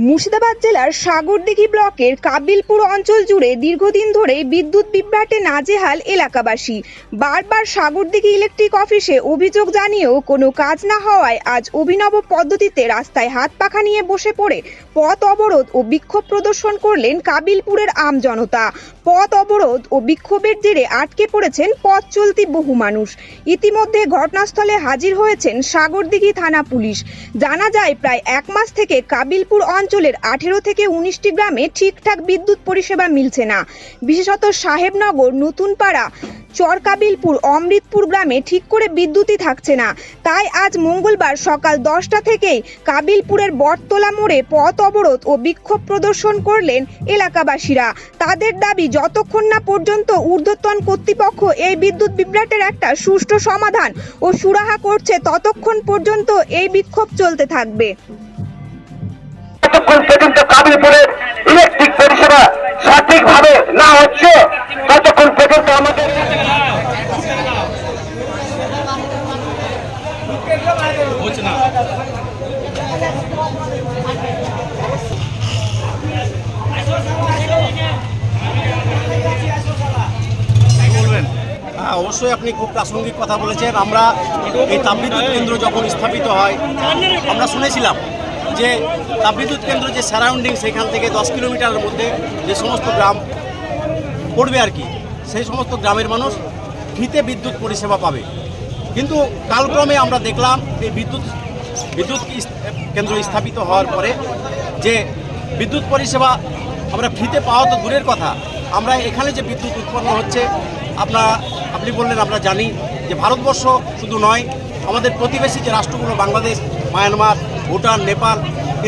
মুর্শিদাবাদ জেলার সাগরদিঘি ব্লকের কাবিলপুর অঞ্চল জুড়ে দীর্ঘদিন ধরে বিদ্যুৎ বিভ্রাটে নাজেহাল এলাকাবাসী। বারবার সাগরদিঘি ইলেকট্রিক অফিসে অভিযোগ জানিয়েও কোনো কাজ না হওয়ায় আজ অভিনব পদ্ধতিতে রাস্তায় হাত পাখা নিয়ে বসে পড়ে পথ অবরোধ ও বিক্ষোভ প্রদর্শন করলেন কাবিলপুরের আম জনতা। পথ অবরোধ ও বিক্ষোভের জেরে আটকে পড়েছেন পথ চলতি বহু মানুষ। ইতিমধ্যে ঘটনাস্থলে হাজির হয়েছেন সাগরদিঘি থানা পুলিশ। জানা যায়, প্রায় এক মাস থেকে কাবিলপুর অঞ্চলের আঠেরো থেকে উনিশটি গ্রামে ঠিকঠাক বিদ্যুৎ পরিষেবা মিলছে না। বিশেষত সাহেবনগর, নতুনপাড়া চরকাবিলপুর, অমৃতপুর গ্রামে ঠিক করে বিদ্যুৎই থাকছে না। তাই আজ মঙ্গলবার সকাল দশটা থেকেই কাবিলপুরের বটতলা মোড়ে পথ অবরোধ ও বিক্ষোভ প্রদর্শন করলেন এলাকাবাসীরা। তাদের দাবি, যতক্ষণ না পর্যন্ত ঊর্ধ্বতন কর্তৃপক্ষ এই বিদ্যুৎ বিভ্রাটের একটা সুষ্ঠু সমাধান ও সুরাহা করছে, ততক্ষণ পর্যন্ত এই বিক্ষোভ চলতে থাকবে। ইলেকট্রিক পরিষেবা সঠিকভাবে না হচ্ছে, ততক্ষণ পর্যন্ত অবশ্যই আপনি খুব প্রাসঙ্গিক কথা বলেছেন। আমরা এই তাপবিদ্যুৎ কেন্দ্র যখন স্থাপিত হয়, আমরা শুনেছিলাম যে তাপবিদ্যুৎ কেন্দ্র যে সারাউন্ডিং সেখান থেকে দশ কিলোমিটারের মধ্যে যে সমস্ত গ্রাম পড়বে আর কি, সেই সমস্ত গ্রামের মানুষ ফ্রিতে বিদ্যুৎ পরিষেবা পাবে। কিন্তু কালক্রমে আমরা দেখলাম এই বিদ্যুৎ বিদ্যুৎ কেন্দ্র স্থাপিত হওয়ার পরে যে বিদ্যুৎ পরিষেবা আমরা ফ্রিতে পাওয়া তো দূরের কথা, আমরা এখানে যে বিদ্যুৎ উৎপন্ন হচ্ছে, আপনারা আপনি বললেন, আমরা জানি যে ভারতবর্ষ শুধু নয়, আমাদের প্রতিবেশী যে রাষ্ট্রগুলো, বাংলাদেশ, মায়ানমার, ভুটান, নেপাল,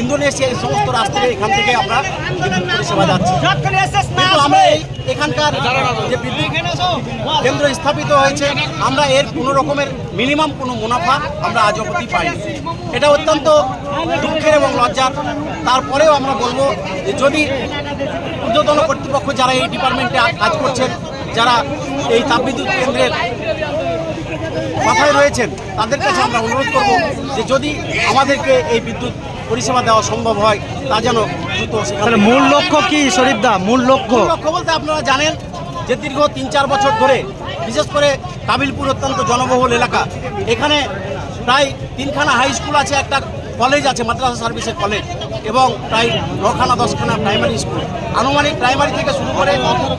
ইন্দোনেশিয়া, এই সমস্ত রাষ্ট্রে এখান থেকে আমরা বিদ্যুৎ পরিষেবা যাচ্ছি। কিন্তু আমরা এই এখানকার যে বিদ্যুৎ কেন্দ্র স্থাপিত হয়েছে, আমরা এর কোনো রকমের মিনিমাম কোনো মুনাফা আমরা আজ অবধি পাই এটা অত্যন্ত দুঃখের এবং লজ্জার। তারপরেও আমরা বলব যে যদি ঊর্ধ্বতন কর্তৃপক্ষ যারা এই ডিপার্টমেন্টে কাজ করছেন যারা এই তাপবিদ্যুৎ কেন্দ্রের মাথায় রয়েছেন তাদের কাছে আমরা অনুরোধ করব যে যদি আমাদেরকে এই বিদ্যুৎ পরিষেবা দেওয়া সম্ভব হয় তা যেন দ্রুত মূল লক্ষ্য কি শরীফদা? মূল লক্ষ্য? লক্ষ্য বলতে আপনারা জানেন যে দীর্ঘ তিন চার বছর ধরে বিশেষ করে কাবিলপুর অত্যন্ত জনবহুল এলাকা এখানে প্রায় তিনখানা হাই স্কুল আছে একটা কলেজ আছে, মাদ্রাসা সার্ভিসের কলেজ এবং প্রায় নখানা, দশখানা প্রাইমারি স্কুল। আনুমানিক প্রাইমারি থেকে শুরু করে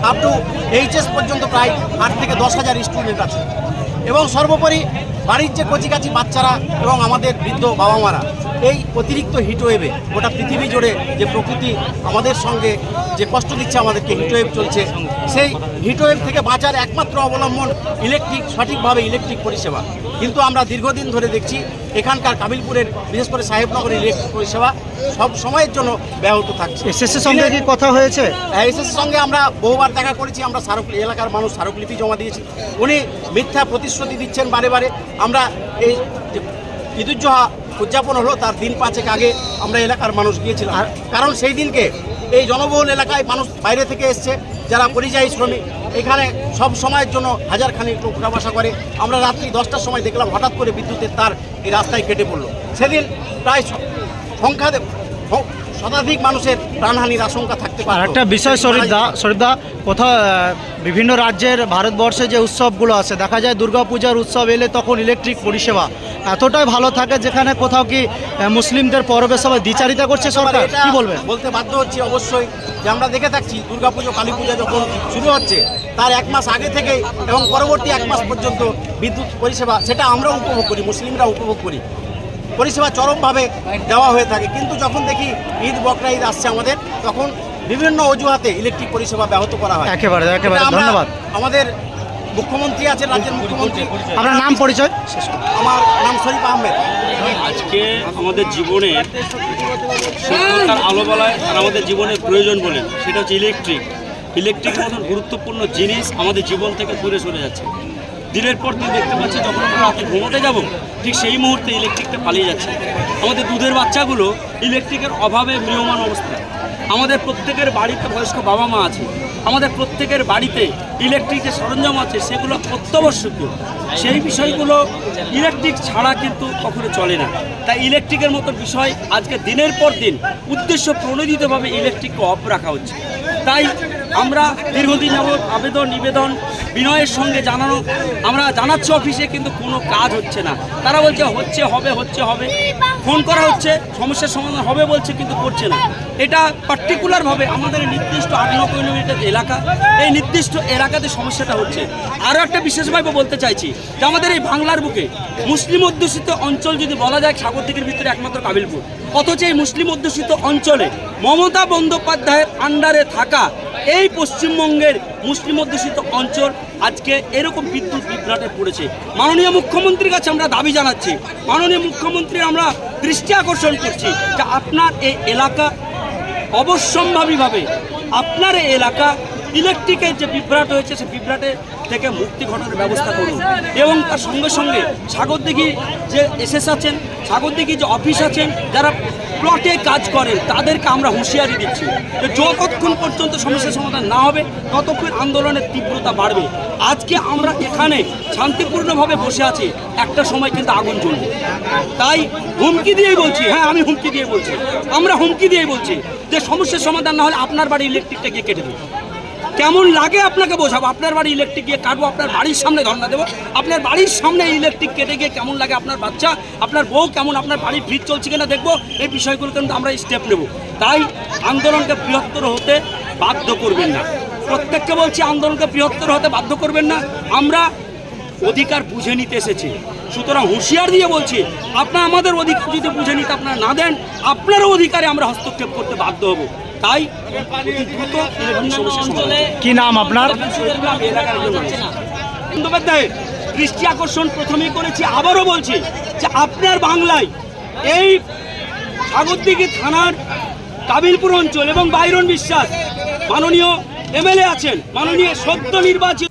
আপ টু এইচএস পর্যন্ত প্রায় আট থেকে দশ হাজার স্টুডেন্ট আছে। এবং সর্বোপরি বাড়ির যে কচিকাচি বাচ্চারা এবং আমাদের বৃদ্ধ বাবা মারা এই অতিরিক্ত হিটওয়েভে গোটা পৃথিবী জুড়ে যে প্রকৃতি আমাদের সঙ্গে যে কষ্ট দিচ্ছে, আমাদেরকে হিটওয়েভ চলছে সেই হিটওয়েভ থেকে বাঁচার একমাত্র অবলম্বন ইলেকট্রিক সঠিকভাবে ইলেকট্রিক পরিষেবা। কিন্তু আমরা দীর্ঘদিন ধরে দেখছি এখানকার কাবিলপুরের বিশেষ করে সাহেবনগরের ইলেকট্রিক পরিষেবা সব সময়ের জন্য ব্যাহত থাকছে। এসএসসির সঙ্গে কি কথা হয়েছে? এসএসের সঙ্গে আমরা বহুবার দেখা করেছি আমরা স্মারক এলাকার মানুষ স্মারকলিপি জমা দিয়েছি। উনি মিথ্যা প্রতিশ্রুতি দিচ্ছেন বারে বারে। আমরা এই যে ঈদুজ্জোহা উদযাপন হলো তার দিন পাঁচেক আগে আমরা এলাকার মানুষ গিয়েছিলাম। কারণ সেই দিনকে এই জনবহুল এলাকায় মানুষ বাইরে থেকে এসছে, যারা পরিযায়ী শ্রমিক, এখানে সব সময়ের জন্য হাজার খানিক লোক বসা করে। আমরা রাত্রি দশটার সময় দেখলাম হঠাৎ করে বিদ্যুতের তার এই রাস্তায় কেটে পড়ল। সেদিন প্রায় সংখ্যা শতাধিক মানুষের প্রাণহানির আশঙ্কা থাকতে পারে একটা বিষয় শরীফদা শরীফদা কোথাও বিভিন্ন রাজ্যের ভারতবর্ষে যে উৎসবগুলো আছে দেখা যায় দুর্গাপূজার উৎসব এলে তখন ইলেকট্রিক পরিষেবা। এতটাই ভালো থাকে যেখানে কোথাও কি মুসলিমদের পরবে সবাই দ্বিচারিতা করছে সরকার? কি বলবেন? বলতে বাধ্য হচ্ছি অবশ্যই যে আমরা দেখে থাকছি দুর্গাপুজো কালী পূজা যখন শুরু হচ্ছে তার এক মাস আগে থেকে এবং পরবর্তী এক মাস পর্যন্ত বিদ্যুৎ পরিষেবা সেটা আমরাও উপভোগ করি মুসলিমরা উপভোগ করি। পরিষেবা চরমভাবে দেওয়া হয়ে থাকে। কিন্তু যখন দেখি ঈদ বকরা ঈদ আসছে আমাদের তখন বিভিন্ন অজুহাতে ইলেকট্রিক পরিষেবা ব্যাহত করা হয়। একেবারে, একেবারে, ধন্যবাদ। আমাদের মুখ্যমন্ত্রী আছেন রাজ্যের মুখ্যমন্ত্রী। আপনার নাম পরিচয়? শেষ আমার নাম শরীফ আহমেদ। আজকে আমাদের জীবনে সভ্যতার আলো বলায় আর আমাদের জীবনের প্রয়োজন বলেন সেটা হচ্ছে ইলেকট্রিক। ইলেকট্রিক মতন গুরুত্বপূর্ণ জিনিস আমাদের জীবন থেকে দূরে সরে যাচ্ছে। দিনের পর দিন দেখতে পাচ্ছি, যখন আমরা রাতে ঘুমোতে যাব, ঠিক সেই মুহূর্তে ইলেকট্রিকটা পালিয়ে যাচ্ছে। আমাদের দুধের বাচ্চাগুলো ইলেকট্রিকের অভাবে ম্রিয়মান অবস্থা আমাদের প্রত্যেকের বাড়িতে বয়স্ক বাবা মা আছে। আমাদের প্রত্যেকের বাড়িতে ইলেকট্রিক যে সরঞ্জাম আছে, সেগুলো অত্যাবশ্যকীয়। সেই বিষয়গুলো ইলেকট্রিক ছাড়া কিন্তু কখনো চলে না। তাই ইলেকট্রিকের মতো বিষয় আজকে দিনের পর দিন উদ্দেশ্য প্রণোদিতভাবে ইলেকট্রিককে অফ রাখা হচ্ছে। তাই আমরা দীর্ঘদিন যাবৎ আবেদন, নিবেদন, বিনয়ের সঙ্গে জানানো, আমরা জানাচ্ছি অফিসে, কিন্তু কোনো কাজ হচ্ছে না। তারা বলছে, হচ্ছে, হবে হচ্ছে, হবে। ফোন করা হচ্ছে, সমস্যার সমাধান হবে বলছে, কিন্তু করছে না। এটা পার্টিকুলারভাবে আমাদের নির্দিষ্ট আট ন কিলোমিটার এলাকা, এই নির্দিষ্ট এলাকাতে সমস্যাটা হচ্ছে। আরও একটা বিশেষভাবে বলতে চাইছি, যে আমাদের এই বাংলার বুকে মুসলিম অধ্যুষিত অঞ্চল যদি বলা যায় সাগরদিঘির ভিতরে একমাত্র কাবিলপুর। অথচ এই মুসলিম অধ্যুষিত অঞ্চলে মমতা বন্দ্যোপাধ্যায়ের আন্ডারে থাকা এই পশ্চিমবঙ্গের মুসলিম অধ্যুষিত অঞ্চল আজকে এরকম বিদ্যুৎ বিভ্রাটে পড়েছে। মাননীয় মুখ্যমন্ত্রীর কাছে আমরা দাবি জানাচ্ছি, মাননীয় মুখ্যমন্ত্রী আমরা দৃষ্টি আকর্ষণ করছি যে আপনার এই এলাকা অবশ্যম্ভাবীভাবে, আপনার এই এলাকা ইলেকট্রিকের যে বিভ্রাট হয়েছে, সে বিভ্রাটে থেকে মুক্তি ঘটানোর ব্যবস্থা করুন এবং তার সঙ্গে সঙ্গে সাগরদিঘি যে এসএস আছেন সাগরদিঘি যে অফিস আছেন, যারা প্লটে কাজ করেন তাদেরকে আমরা হুঁশিয়ারি দিচ্ছি যে যতক্ষণ পর্যন্ত সমস্যার সমাধান না হবে, ততক্ষণ আন্দোলনের তীব্রতা বাড়বে। আজকে আমরা এখানে শান্তিপূর্ণভাবে বসে আছি, একটা সময় কিন্তু আগুন জ্বলবে। তাই হুমকি দিয়েই বলছি হ্যাঁ আমি হুমকি দিয়ে বলছি। আমরা হুমকি দিয়ে বলছি যে সমস্যার সমাধান না হলে আপনার বাড়ি ইলেকট্রিকটা গিয়ে কেটে দেবো। কেমন লাগে আপনাকে বোঝাবো? আপনার বাড়ি ইলেকট্রিক গিয়ে কাটবো, আপনার বাড়ির সামনে ধর্ণা দেবো। আপনার বাড়ির সামনে ইলেকট্রিক কেটে গিয়ে কেমন লাগে আপনার বাচ্চা? আপনার বউ কেমন? আপনার বাড়ির ফ্রিজ চলছে কিনা দেখব? এই বিষয়গুলো কিন্তু আমরা স্টেপ নেব। তাই আন্দোলনকে বৃহত্তর হতে বাধ্য করবেন না। প্রত্যেককে বলছি, আন্দোলনকে বৃহত্তর হতে বাধ্য করবেন না। আমরা অধিকার বুঝে নিতে এসেছি। সুতরাং হুঁশিয়ার দিয়ে বলছি, আপনার আমাদের অধিকার যদি বুঝে নিতে আপনারা না দেন, আপনারও অধিকারে আমরা হস্তক্ষেপ করতে বাধ্য হব। তাই কি নাম আপনার? বন্দ্যোপাধ্যায়ের দৃষ্টি আকর্ষণ প্রথমেই করেছি, আবারও বলছি যে আপনার বাংলায় এই সাগরদিঘি থানার কাবিলপুর অঞ্চল এবং বাইরন বিশ্বাস মাননীয় এমএলএ আছেন, মাননীয় সদ্য নির্বাচিত